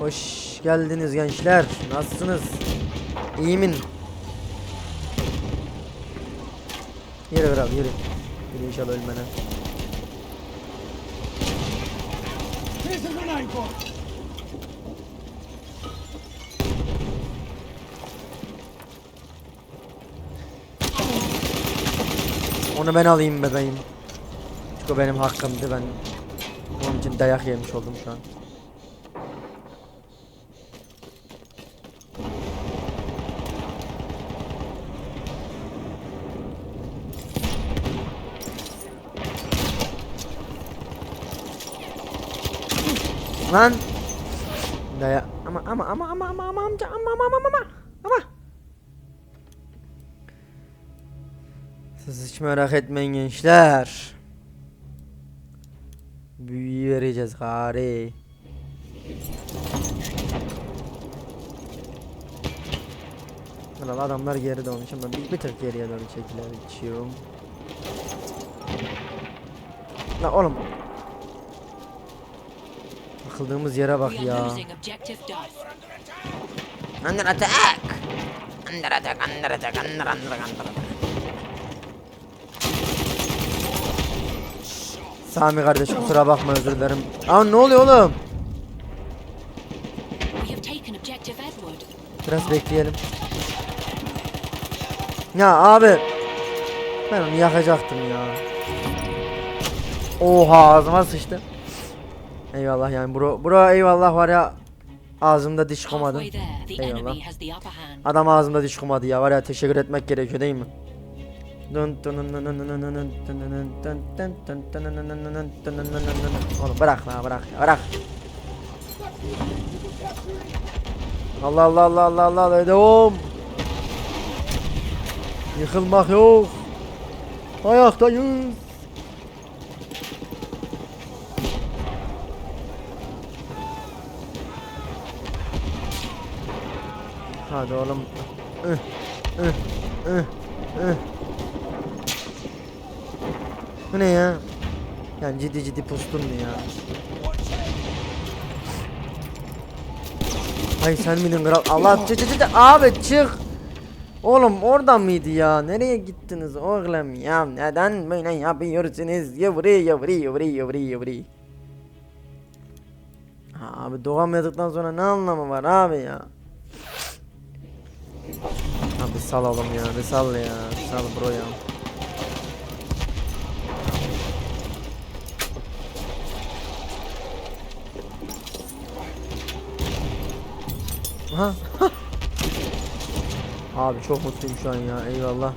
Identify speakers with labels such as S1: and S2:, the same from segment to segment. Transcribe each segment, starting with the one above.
S1: Hoş geldiniz gençler. Nasılsınız? İyi min? Yürü kral yürü. Yürü inşallah
S2: box.
S1: Onu ben alayım bebeğim. Çünkü benim hakkımdı ben. Onun için dayak yemiş oldum şu an. Lan. Dayak. Ama ama ama ama ama ama amca ama ama ama ama ama. Siz hiç merak etmeyin gençler. Büyüyü vereceğiz gari. Ulan adamlar geri dönmüş ama bir, bir tık geriye doğru çekilebiliyorum. La oğlum. Takıldığımız yere bak ya. Under attack. Under attack, under attack, under, under, under attack. Sami kardeş kusura bakma özür dilerim. Aa ne oluyor oğlum? Biraz bekleyelim. Ya abi. Ben onu yakacaktım ya. Oha ağzıma sıçtı. Eyvallah yani bro, bro eyvallah var ya ağzımda diş komadı. Eyvallah. Adam ağzımda diş komadı ya var ya teşekkür etmek gerekiyor değil mi? Oğlum bırak la bırak ya bırak. Allah Allah Allah Allah Allah devam. Yıkılmak yok. Ayaktayız. Hadi oğlum. Bu ne ya? Yani ciddi ciddi pustun mu ya? Ay sen miydin kral? Allah çık çık çık abi çık. Oğlum oradan mıydı ya? Nereye gittiniz oğlum ya? Neden böyle yapıyorsunuz? Yavri yavri yavri yavri yavri. Abi doğamadıktan sonra ne anlamı var abi ya? Abi sal oğlum ya, bir sal ya, sal bro ya. Aha. Abi çok mutluyum şu an ya, eyvallah.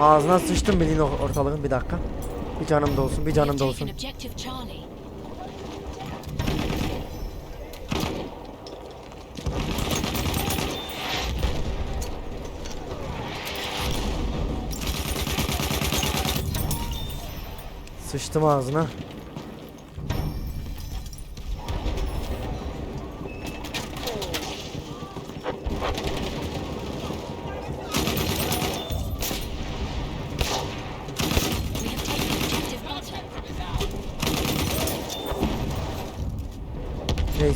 S1: Ağzına sıçtım bildiğin ortalığın bir dakika. Bir canım da olsun, bir canım da olsun. Sıçtım ağzına.
S3: We have taken objective Butter.
S1: Reis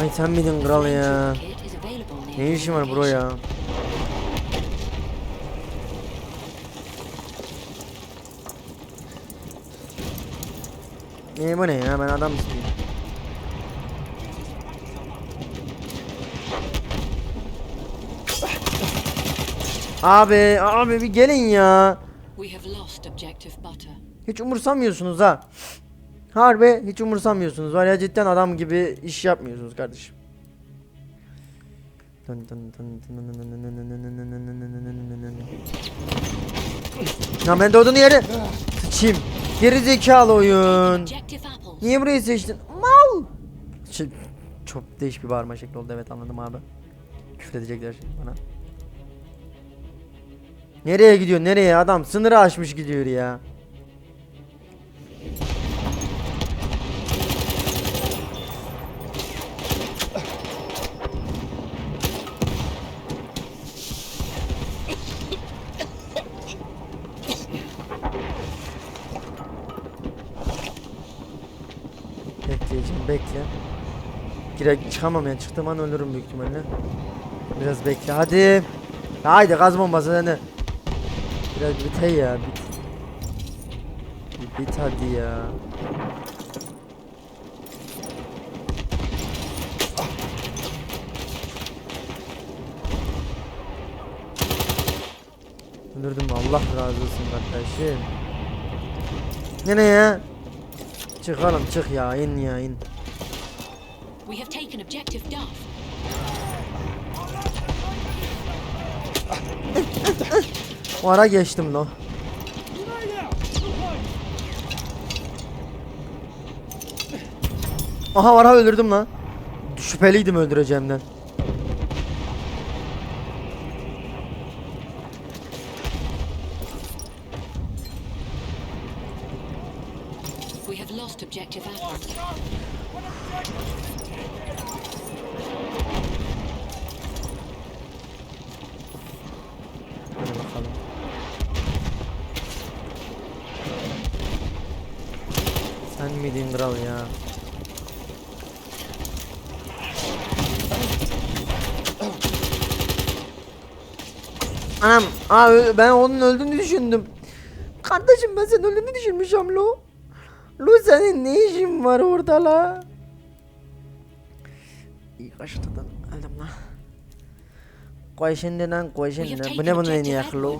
S1: Ay sen miydin kral ya? Ne işin var bro ya? Ne bu ne ya ben adam istiyorum. Abi abi bir gelin ya. Hiç umursamıyorsunuz ha. Harbi hiç umursamıyorsunuz. Var ya cidden adam gibi iş yapmıyorsunuz kardeşim. Ya ben doğduğun yere sıçayım. Geri zekalı oyun. Niye burayı seçtin? Mal. Şey, çok değişik bir bağırma şekli oldu evet anladım abi. Küfür edecekler şimdi bana. Nereye gidiyor nereye adam sınırı aşmış gidiyor ya. Bekleyeceğim bekle. Gire çıkamam yani çıktığım an ölürüm büyük ihtimalle. Biraz bekle hadi. Haydi gaz bombası hani. Biraz bit hey ya bit. Bit hadi ya. Öldürdüm Allah razı olsun kardeşim. Ne ne ya? Çık oğlum çık ya in ya in.
S3: We have taken objective Duff.
S1: O ara geçtim lo. Aha vara öldürdüm lan. Şüpheliydim öldüreceğimden.
S3: Have lost objective
S1: bakalım. Sen miydin kral ya? Anam, aa, ben onun öldüğünü düşündüm. Kardeşim ben senin öldüğünü düşünmüşüm lo. Senin ne işin var orada la? İyi kaçtıdan öldüm la. Koy şimdi lan koy şimdi. Bu ne bunu deneyek lo?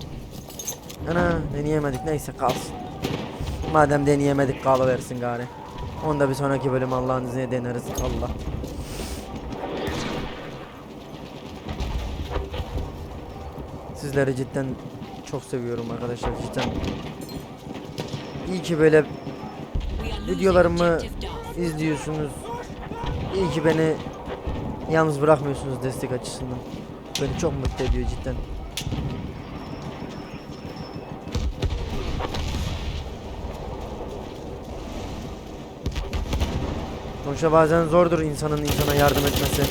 S1: Ana deneyemedik neyse kalsın. Madem deneyemedik kalıversin gari. Onu da bir sonraki bölüm Allah'ın izniyle deneriz. Allah. Sizleri cidden çok seviyorum arkadaşlar cidden. İyi ki böyle videolarımı izliyorsunuz. İyi ki beni yalnız bırakmıyorsunuz destek açısından. Beni çok mutlu ediyor cidden. Sonuçta bazen zordur insanın insana yardım etmesi.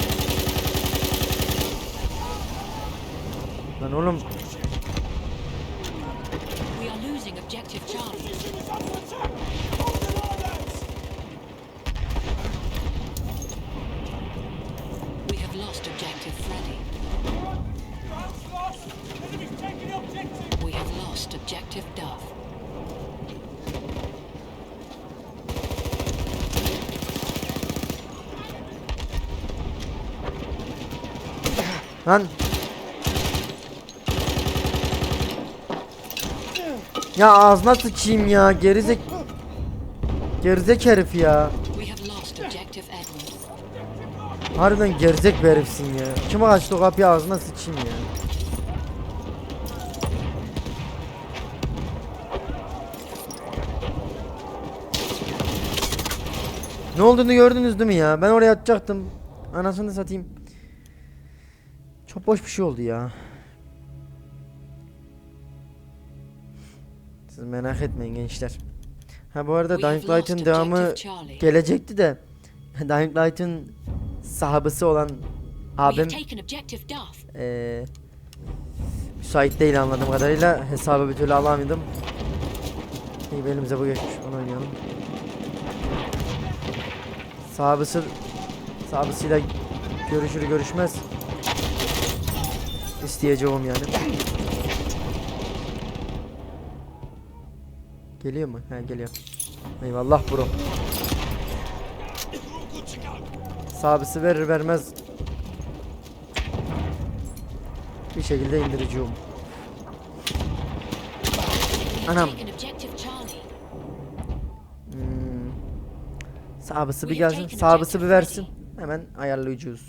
S1: Lan oğlum
S3: We are losing objective Charlie. We have lost objective Freddy. We.
S1: Lan. Ya ağzına sıçayım ya gerizek Gerizek herif ya.
S3: We have lost objective Edward.
S1: Harbiden gerizek bir herifsin ya. Kim açtı o kapıyı ağzına sıçayım ya. Ne olduğunu gördünüz değil mi ya? Ben oraya atacaktım. Anasını satayım. Çok boş bir şey oldu ya. Siz merak etmeyin gençler. Ha bu arada Dying Light'ın devamı gelecekti de Dying Light'ın sahabısı olan abim eee müsait değil anladığım kadarıyla hesabı bir türlü alamadım. İyi elimize bu geçmiş onu oynayalım. Sahabısı sahabısıyla görüşür görüşmez isteyeceğim yani. Geliyor mu? He geliyor. Eyvallah bro. Sabisi verir vermez bir şekilde indireceğim. Anam. Hmm. Sabısı bir gelsin. Sabısı bir versin. Hemen ayarlayacağız.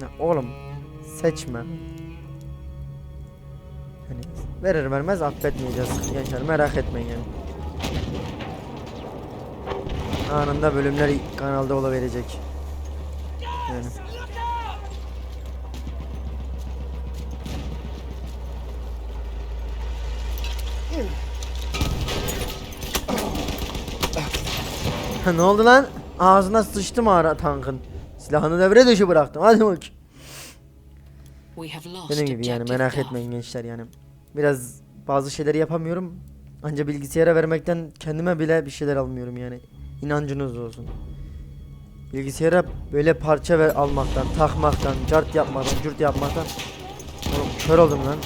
S1: Ya oğlum seçme. Hani verir vermez affetmeyeceğiz gençler merak etmeyin yani. Anında bölümler kanalda olabilecek. Yani. ne oldu lan? Ağzına sıçtım ara tankın. Silahını devre dışı bıraktım. Hadi bak. Dediğim gibi yani merak etmeyin gençler yani. Biraz bazı şeyleri yapamıyorum. Anca bilgisayara vermekten kendime bile bir şeyler almıyorum yani. İnancınız olsun. Bilgisayara böyle parça ver almaktan, takmaktan, cart yapmaktan, cürt yapmaktan. Oğlum kör oldum lan.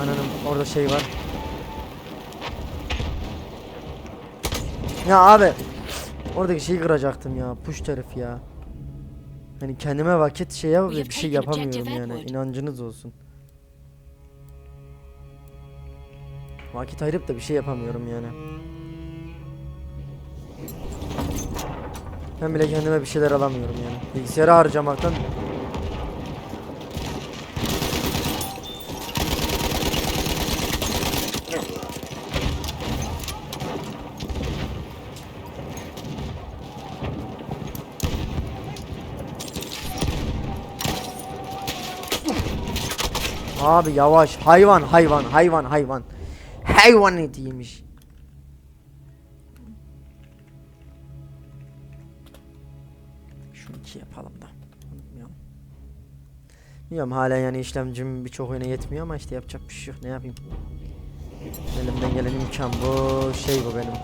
S1: Ananın orada şey var. Ya abi oradaki şeyi kıracaktım ya. Push herif ya. Hani kendime vakit şey yap bir şey yapamıyorum yani. İnancınız olsun. Vakit ayırıp da bir şey yapamıyorum yani. Ben bile kendime bir şeyler alamıyorum yani. Bilgisayarı harcamaktan Abi yavaş. Hayvan hayvan hayvan hayvan. Hayvan etiymiş. Şunu iki yapalım da. Unutmayalım. Bilmiyorum hala yani işlemcim birçok oyuna yetmiyor ama işte yapacak bir şey yok. Ne yapayım? Elimden gelen imkan bu. Şey bu benim.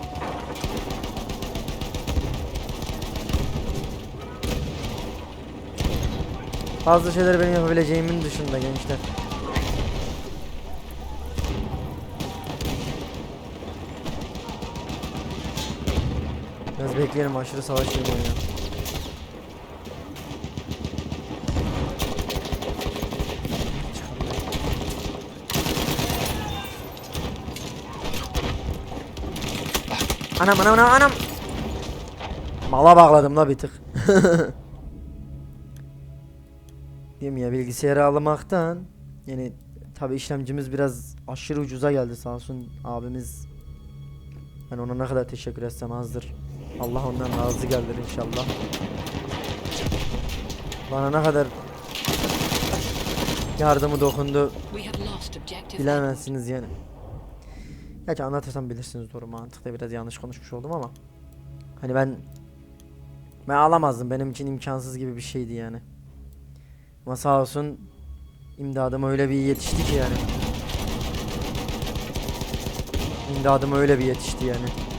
S1: Bazı şeyleri benim yapabileceğimin dışında gençler Biraz bekleyelim aşırı savaş geliyor ya. Anam anam anam anam. Mala bağladım la bir tık. Diyeyim ya bilgisayarı almaktan yani tabi işlemcimiz biraz aşırı ucuza geldi sağ olsun abimiz ben ona ne kadar teşekkür etsem azdır. Allah ondan razı geldir inşallah. Bana ne kadar yardımı dokundu bilemezsiniz yani. Gerçi anlatırsam bilirsiniz doğru mantıkta biraz yanlış konuşmuş oldum ama hani ben ben alamazdım benim için imkansız gibi bir şeydi yani. Ama sağ olsun imdadıma öyle bir yetişti ki yani. İmdadıma öyle bir yetişti yani.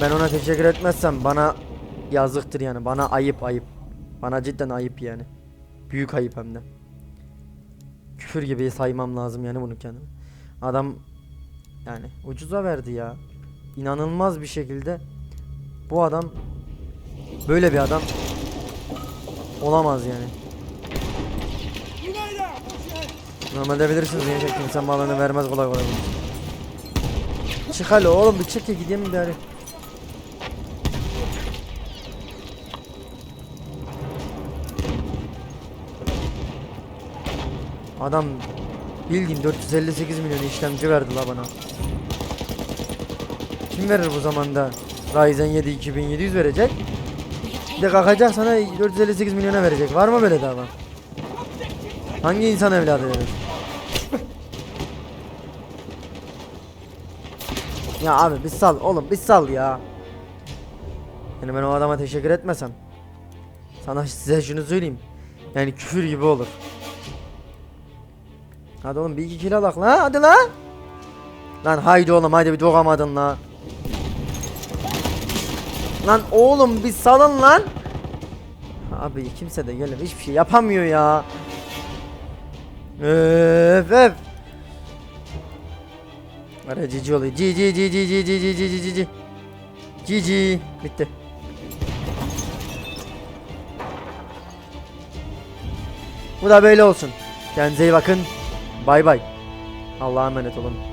S1: Ben ona teşekkür etmezsem bana yazıktır yani. Bana ayıp ayıp. Bana cidden ayıp yani. Büyük ayıp hem de. Küfür gibi saymam lazım yani bunu kendime. Adam yani ucuza verdi ya. İnanılmaz bir şekilde bu adam böyle bir adam olamaz yani. Normalde bilirsiniz gençler insan malını vermez kolay kolay. Çık hadi oğlum bir çık ya gideyim bir Adam bildiğin 458 milyon işlemci verdi la bana. Kim verir bu zamanda? Ryzen 7 2700 verecek. Bir de kalkacak sana 458 milyona verecek. Var mı böyle dava? Hangi insan evladı verir? Ya abi bir sal oğlum bir sal ya. Yani ben o adama teşekkür etmesem. Sana size şunu söyleyeyim. Yani küfür gibi olur. Hadi oğlum bir iki kilo alak la hadi la. Lan haydi oğlum haydi bir doğamadın la. Lan oğlum bir salın lan. Abi kimse de gelip hiçbir şey yapamıyor ya. Öf öf. Ara cici oluyor. Cici cici cici cici cici cici. Cici. Bitti. Bu da böyle olsun. Kendinize iyi bakın. Bay bay. Allah'a emanet olun.